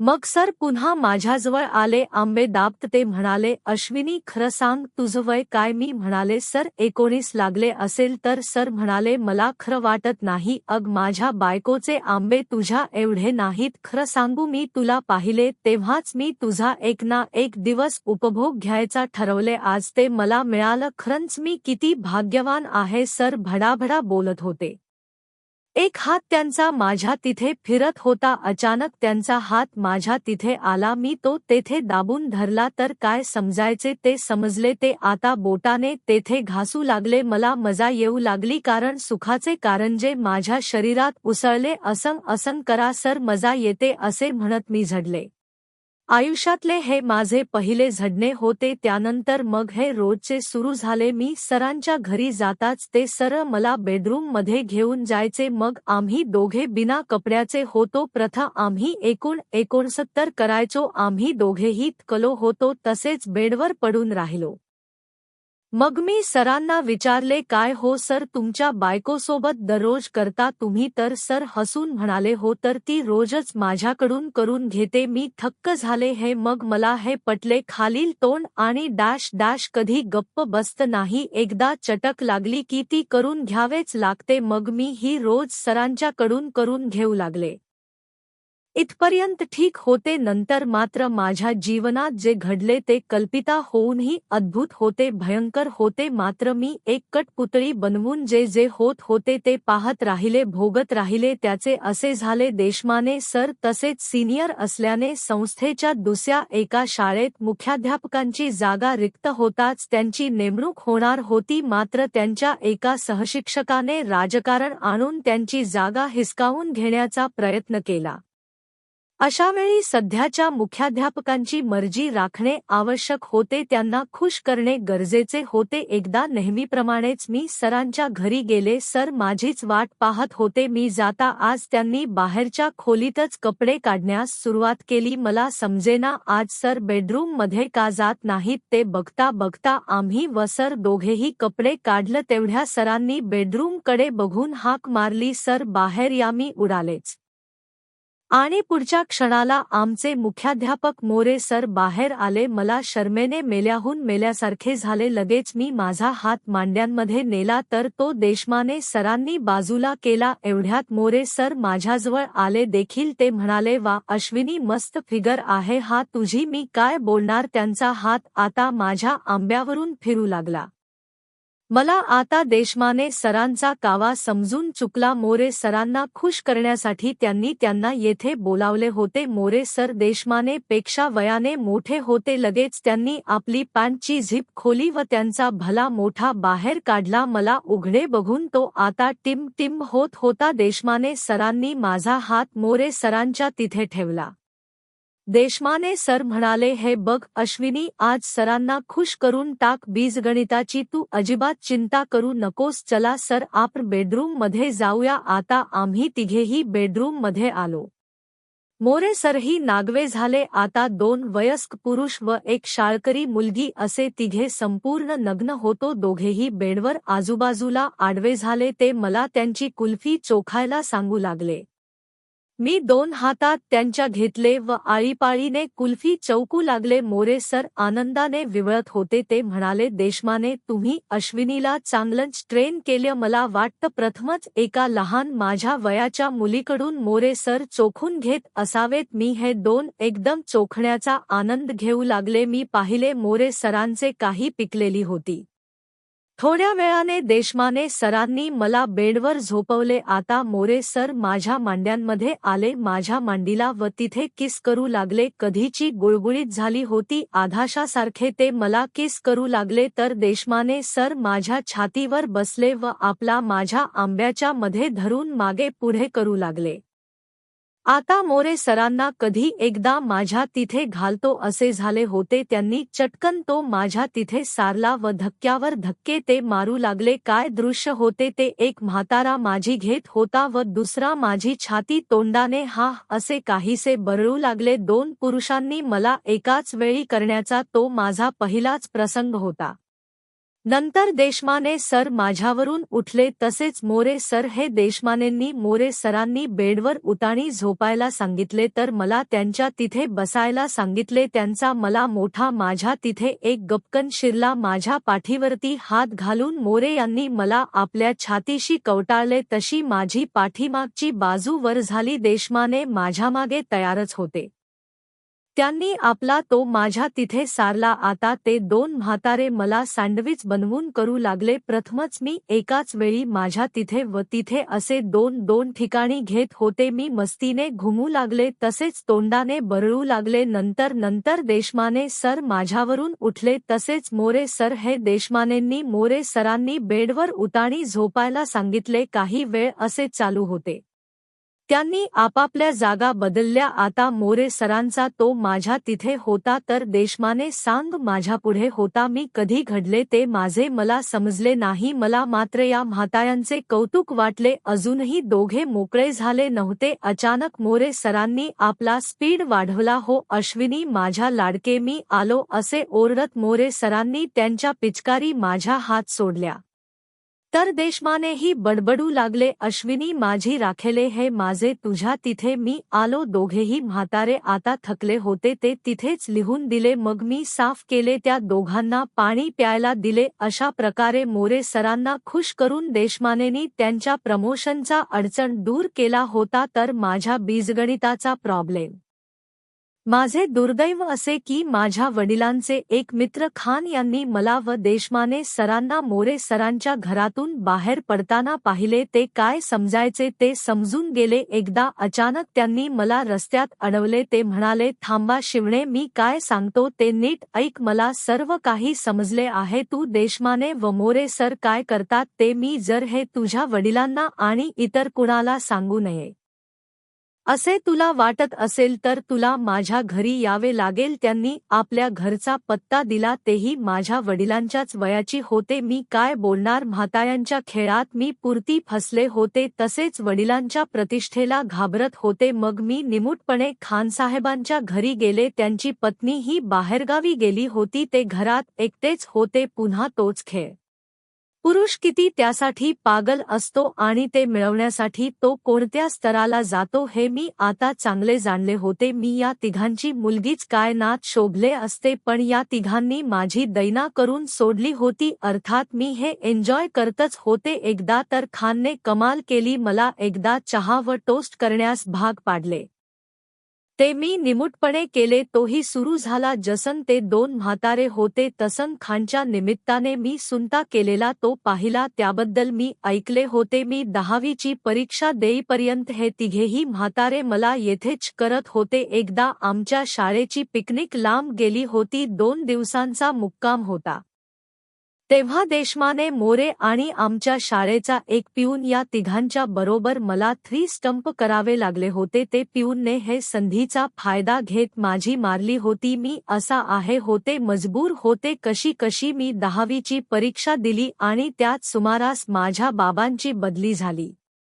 मग सर पुन्हा माझ्याजवळ आले आंबे दाबत ते म्हणाले अश्विनी खरं सांग तुझं वय काय? मी म्हणाले सर एकोणीस लागले असेल तर सर म्हणाले मला खरं वाटत नाही अग माझ्या बायकोचे आंबे तुझ्या एवढे नाहीत खरं सांगू मी तुला पाहिले तेव्हाच मी तुझा एक ना एक दिवस उपभोग घ्यायचा ठरवले आज ते मला मिळालं खरंच मी किती भाग्यवान आहे सर भडाभडा बोलत होते. एक हात त्यांचा माझ्या तिथे फिरत होता अचानक त्यांचा हात माझ्या तिथे आला मी तो तेथे दाबून धरला तर काय समजायचे ते समजले ते आता बोटाने तेथे घासू लागले मला मजा येऊ लागली कारण सुखाचे कारंजे माझ्या शरीरात उसळले असंग असंग करा सर मजा येते असे म्हणत मी झडले. आयुष्यातले हे माझे पहिले झडणे होते त्यानंतर मग हे रोजचे सुरू झाले. मी सरांच्या घरी जाताच ते सर मला बेडरूममध्ये घेऊन जायचे. मग आम्ही दोघे बिना कपड्याचे होतो. प्रथा आम्ही एकूण एकोणसत्तर करायचो. आम्ही दोघेही कलो होतो. तसेच बेडवर पडून राहिलो. मग मी सरांना विचारले काय हो सर तुमच्या बायकोसोबत दररोज करता तुम्ही? तर सर हसून म्हणाले हो तर ती रोजच माझ्याकडून करून घेते. मी थक्क झाले हे मग मला हे पटले. खालील तोंड आणि डॅश डॅश कधी गप्प बसत नाही. एकदा चटक लागली की ती करून घ्यावेच लागते. मग मी ही रोज सरांच्याकडून करून घेऊ लागले. इथपर्यंत ठीक होते नंतर मात्र माझ्या जीवनात जे घडले ते कल्पिता होऊनही अद्भुत होते भयंकर होते. मात्र मी एक कटपुतळी बनवून जे जे होत होते ते पाहत राहिले भोगत राहिले. त्याचे असे झाले देशमाने सर तसेच सिनियर असल्याने संस्थेच्या दुसऱ्या एका शाळेत मुख्याध्यापकांची जागा रिक्त होताच त्यांची नेमणूक होणार होती. मात्र त्यांच्या एका सहशिक्षकाने राजकारण आणून त्यांची जागा हिसकावून घेण्याचा प्रयत्न केला. अशावेळी सध्याच्या मुख्याध्यापकांची मर्जी राखणे आवश्यक होते त्यांना खुश करणे गरजेचे होते. एकदा नेहमीप्रमाणेच मी सरांच्या घरी गेले सर माझीच वाट पाहत होते. मी जाता आज त्यांनी बाहेरच्या खोलीतच कपडे काढण्यास सुरुवात केली. मला समजेना आज सर बेडरूममध्ये का जात नाहीत ते बघता बघता आम्ही व सर दोघेही कपडे काढलं तेवढ्या सरांनी बेडरूमकडे बघून हाक मारली. सर बाहेर या मी उडालेच. आणि पुढच्या क्षणाला आमचे मुख्याध्यापक मोरे सर बाहेर आले. मला शर्मेने मेल्याहून मेल्यासारखे झाले. लगेच मी माझा हात मांड्यांमध्ये नेला तर तो देशमाने सरांनी बाजूला केला. एवढ्यात मोरे सर माझ्याजवळ आले. देखील ते म्हणाले वा अश्विनी मस्त फिगर आहे. हा तुझी मी काय बोलणार? त्यांचा हात आता माझ्या आंब्यावरून फिरू लागला. मला आता देशमाने सरांचा कावा समजून चुकला मोरे सरांना खुश करण्यासाठी त्यांनी त्यांना येथे बोलावले होते. मोरे सर देशमाने पेक्षा वयाने मोठे होते. लगेच त्यांनी आपली पॅन्टची झिप खोली व त्यांचा भला मोठा बाहेर काढला. मला उघडे बघून तो आता टिम टिम होत होता. देशमाने सरांनी माझा हात मोरे सरांच्या तिथे ठेवला. देशमाने सर म्हणाले हे बघ अश्विनी आज सरांना खुश करून टाक बीजगणिताची तू अजिबात चिंता करू नकोस चला सर आपण बेडरूममध्ये जाऊया आता आम्ही तिघेही बेडरूममध्ये आलो. मोरे सरही नागवे झाले आता दोन वयस्क पुरुष व एक शाळकरी मुलगी असे तिघे संपूर्ण नग्न होतो दोघेही बेडवर आजूबाजूला आडवे झाले ते मला त्यांची कुल्फी चोखायला सांगू लागले. मी दोन हातात त्यांच्या घेतले व आळीपाळीने कुल्फी चौकू लागले. मोरे सर आनंदाने विवळत होते. ते म्हणाले देशमाने तुम्ही अश्विनीला चांगलंच ट्रेन केलं. मला वाटतं प्रथमच एका लहान माझ्या वयाच्या मुलीकडून मोरे सर चोखून घेत असावेत. मी हे दोन एकदम चोखण्याचा आनंद घेऊ लागले. मी पाहिले मोरे सरांचे काही पिकलेली होती. थोड्या वेळाने देशमाने सरांनी मला बेडवर झोपवले. आता मोरे सर माझ्या मांड्यांमध्ये आले. माझ्या मांडीला व तिथे किस करू लागले. कधीची गुळगुळीत झाली होती. आधाशासारखे ते मला किस करू लागले. तर देशमाने सर माझ्या छातीवर बसले व आपला माझ्या आंब्याच्या मध्ये धरून मागे पुढे करू लागले. आता मोरे सरांना कधी एकदा माझ्या तिथे घालतो असे झाले होते त्यांनी चटकन तो माझ्या तिथे सारला व धक्क्यावर धक्के ते मारू लागले. काय दृश्य होते ते एक म्हातारा माझी घेत होता व दुसरा माझी छाती तोंडाने हा असे काहीसे बरळू लागले. दोन पुरुषांनी मला एकाच वेळी करण्याचा तो माझा पहिलाच प्रसंग होता. नंतर देशमाने सर माझ्यावरून उठले तसेच मोरे सर हे देशमानेंनी मोरे सरांनी बेडवर उताणी झोपायला सांगितले तर मला त्यांच्या तिथे बसायला सांगितले त्यांचा मला मोठा माझ्या तिथे एक गपकन शिरला माझ्या पाठीवरती हात घालून मोरे यांनी मला आपल्या छातीशी कवटाळले तशी माझी पाठीमागची बाजू वर झाली देशमाने माझ्यामागे तयारच होते. त्यांनी आपला तो माझ्या तिथे सारला. आता ते दोन म्हातारे मला सँडविच बनवून करू लागले. प्रथमच मी एकाच वेळी माझ्या तिथे व तिथे असे दोन दोन ठिकाणी घेत होते. मी मस्तीने घुमू लागले तसेच तोंडाने बरळू लागले. नंतर नंतर देशमाने सर माझ्यावरून उठले. तसेच मोरे सर हे देशमानेंनी मोरे सरांनी बेडवर उताणी झोपायला सांगितले. काही वेळ असे चालू होते. त्यांनी आपापल्या जागा बदलल्या. आता मोरे सरांचा तो माझ्या तिथे होता तर देशमाने सांग माझ्यापुढे होता मी कधी घडले ते माझे मला समजले नाही. मला मात्र या म्हातायांचे कौतुक वाटले. अजूनही दोघे मोकळे झाले नव्हते. अचानक मोरे सरांनी आपला स्पीड वाढवला. हो अश्विनी माझ्या लाडके मी आलो असे ओरडत मोरे सरांनी त्यांच्या पिचकारी माझ्या हात सोडल्या. तर देशमानेही बडबडू लागले अश्विनी माझी राखेले हे माझे तुझ्या तिथे मी आलो दोघेही म्हातारे आता थकले होते ते तिथेच लिहून दिले मग मी साफ केले त्या दोघांना पाणी प्यायला दिले अशा प्रकारे मोरे सरांना खुश करून देशमानेनी त्यांच्या प्रमोशनचा अडचण दूर केला होता तर माझ्या बीजगणिताचा प्रॉब्लेम माझे दुर्दैव असे की माझ्या वडिलांचे एक मित्र खान यांनी मला व देशमाने सरांना मोरे सरांच्या घरातून बाहेर पडताना पाहिले ते काय समजायचे ते समजून गेले. एकदा अचानक त्यांनी मला रस्त्यात अडवले ते म्हणाले थांबा शिवणे मी काय सांगतो ते नीट ऐक मला सर्व काही समजले आहे. तू देशमाने व मोरे सर काय करतात ते मी जर हे तुझ्या वडिलांना आणि इतर कुणाला सांगू नये. असे तुला वाटत असेल तर तुला माझ्या घरी यावे लागेल त्यांनी आपल्या घरचा पत्ता दिला तेही माझ्या वडिलांच्याच वयाची होते मी काय बोलणार म्हातायांच्या खेळात मी पुरती फसले होते तसेच वडिलांच्या प्रतिष्ठेला घाबरत होते मग मी निमूटपणे खानसाहेबांच्या घरी गेले त्यांची पत्नी ही बाहेरगावी गेली होती ते घरात एकटेच होते पुन्हा तोच खेळ. पुरुष किती त्यासाठी पागल असतो आणि ते मिळवण्यासाठी तो कोणत्या स्तराला जातो हे मी आता चांगले जाणले होते. मी या तिघांची मुलगीच काय नात शोभले असते पण या तिघांनी माझी दैना करून सोडली होती. अर्थात मी हे एन्जॉय करतच होते. एकदा तर खानने कमाल केली मला एकदा चहा व टोस्ट करण्यास भाग पाडले. ते मी निमूटपणे केले तोही सुरू झाला जसन ते दोन म्हातारे होते तसन खानच्या निमित्ताने मी सुनता केलेला तो पाहिला त्याबद्दल मी ऐकले होते मी दहावीची परीक्षा देईपर्यंत हे तिघेही म्हातारे मला येथेच करत होते. एकदा आमच्या शाळेची पिकनिक लांब गेली होती. दोन दिवसांचा मुक्काम होता. तेव्हा देशमाने मोरे आणि आमच्या शाळेचा एक पिऊन या तिघांच्या बरोबर मला थ्री स्टंप करावे लागले होते ते पिऊनने हे संधीचा फायदा घेत माझी मारली होती मी असा आहे होते मजबूर होते कशी कशी मी दहावीची परीक्षा दिली आणि त्यात सुमारास माझ्या बाबांची बदली झाली.